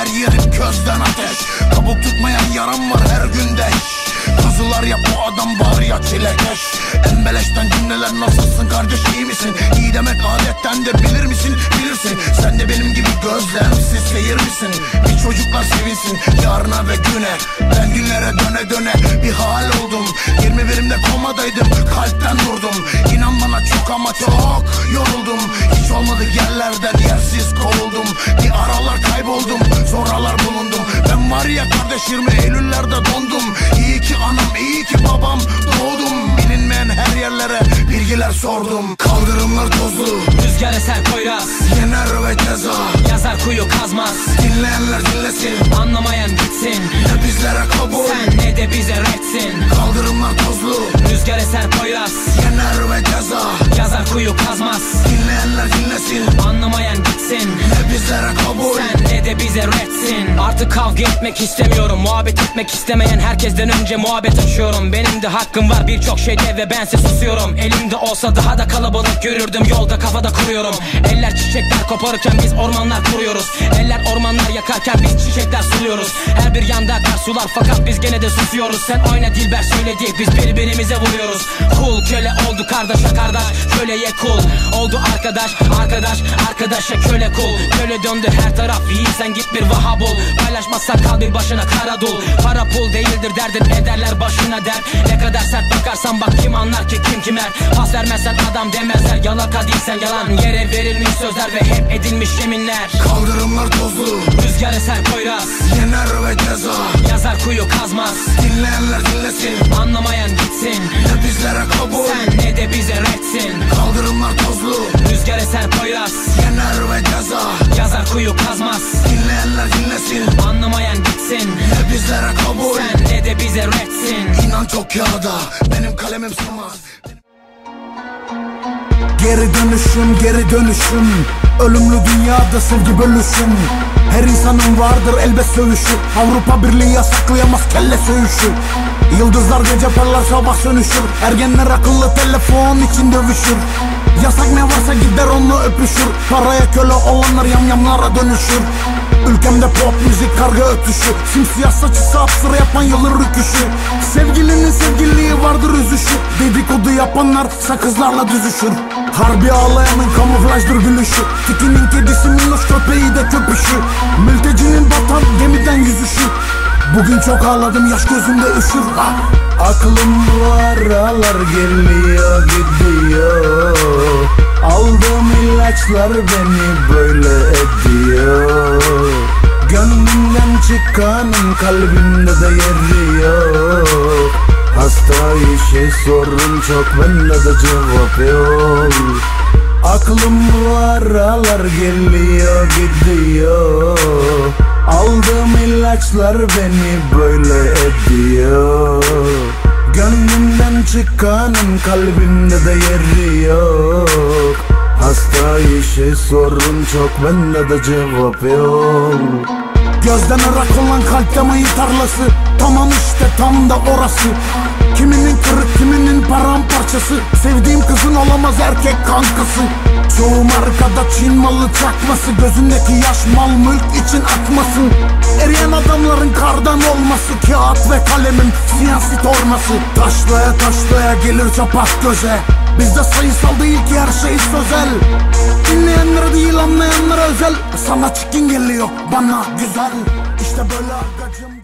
her yerim közden ateş. Kabuk tutmayan yaram var her günde Kazılar yap bu adam var ya çilekeş. Embeleşten cümleler nasılsın kardeş iyi misin? İyi demek adetten de bilir misin? Bilirsin. Sen de benim gibi gözlemsiz seyir misin? Bir çocuklar sevinsin yarına ve güne. Ben günlere döne döne bir hal oldum. 21'imde komadaydım kalpten durdum İnan bana çok ama çok yoruldum. Hiç olmadık kayboldum sonralar bulundum. Ben var ya kardeş 20 Eylüllerde dondum. İyi ki anam iyi ki babam. Doğdum. Bilinmeyen her yerlere bilgiler sordum. Kaldırımlar tozlu. Rüzgar eser Poyraz. Yener ve ceza. Yazar kuyu kazmaz. Dinleyenler dinlesin. Anlamayan gitsin. Ne bizlere kabul. Sen ne de bize redsin Kaldırımlar tozlu. Rüzgar eser Poyraz. Yener ve ceza. Yazar kuyu kazmaz. Dinleyenler dinlesin. Anlamayan gitsin bize redsin Artık kavga etmek istemiyorum Muhabbet etmek istemeyen herkesten önce muhabbet açıyorum. Benim de hakkım var birçok şeyde ve bense susuyorum. Elimde olsa daha da kalabalık görürdüm Yolda kafada kuruyorum. Eller çiçekler koparırken biz ormanlar kuruyoruz. Eller ormanlar yakarken biz çiçekler suluyoruz. Her bir yanda akar sular fakat biz gene de susuyoruz. Sen oyna Dilber söyledi biz birbirimize vuruyoruz. Kul köle kardeşe kardeş Köleye kul. Oldu arkadaş Arkadaş arkadaşa köle kul. Köle döndü her taraf iyi sen git bir vaha bul. Paylaşmazsan kal bir başına kara dul. Para pul değildir derdin ederler başına der Ne kadar sert bakarsan bak kim anlar ki kim kimer Pas vermezsen adam demezler yalaka değilsen yalan. Yere verilmiş sözler ve hep edilmiş yeminler. Kaldırımlar tozlu. Rüzgar eser Poyraz. Yener ve ceza. Yazar kuyu kazmaz. Dinleyenler dinlesin. Anlamayan gitsin redsin Kaldırımlar tozlu. Rüzgar eser Poyraz. Yener ve ceza. Yazar kuyu kazmaz. Dinleyenler dinlesin. Anlamayan gitsin. Ne bizlere kabul. Sen ne de bize redsin İnan çok kağıda benim kalemim sığmaz. Geri dönüşüm geri dönüşüm. Ölümlü dünyada sevgi bölüşüm Her insanın vardır elbet sövüşü. Avrupa Birliği yasaklayamaz kelle söğüşü Yıldızlar gece parlar sabah sönüşür. Ergenler akıllı telefon için dövüşür. Yasak ne varsa gider onunla öpüşür. Paraya köle olanlar yamyamlara dönüşür. Ülkemde pop müzik karga ötüşü. Simsiyah saçı sapsırı yapan yılın rüküşü sevgiliği vardır üzüşü Dedikodu yapanlar sakızlarla düzüşür. Harbi ağlayanın kamuflajdır gülüşü. Tikinin kedisi minnoş köpeği de köpüşü. Mültecinin batan gemiden yüzüşü. Bugün çok ağladım yaş gözümde üşür. Ha. Aklım bu aralar geliyor gidiyor. Aldığım ilaçlar beni böyle ediyor. Gönlümden çıkanın kalbimde de yeri İşi sorun çok bende de cevap yok. Aklım aralar geliyor gidiyor. Aldığım ilaçlar beni böyle ediyor. Gönlümden çıkanın kalbimde de yeri yok. Hasta işi sorun çok bende de cevap yok. Gözden ırak olan kalp damayı tarlası. Tamam işte tam da orası Kiminin kırık kiminin paramparçası. Sevdiğim kızın olamaz erkek kankası. Çoğu markada Çin malı çakması. Gözündeki yaş mal mülk için akmasın. Eriyen adamların kardan olması. Kağıt ve kalemin siyasi torması. Taşlaya taşlaya gelir çapak göze. Bizde sayısal değil ki her şey sözel. Dinleyenlere değil anlayanlara özel. Sana çirkin geliyor bana güzel. İşte böyle agacım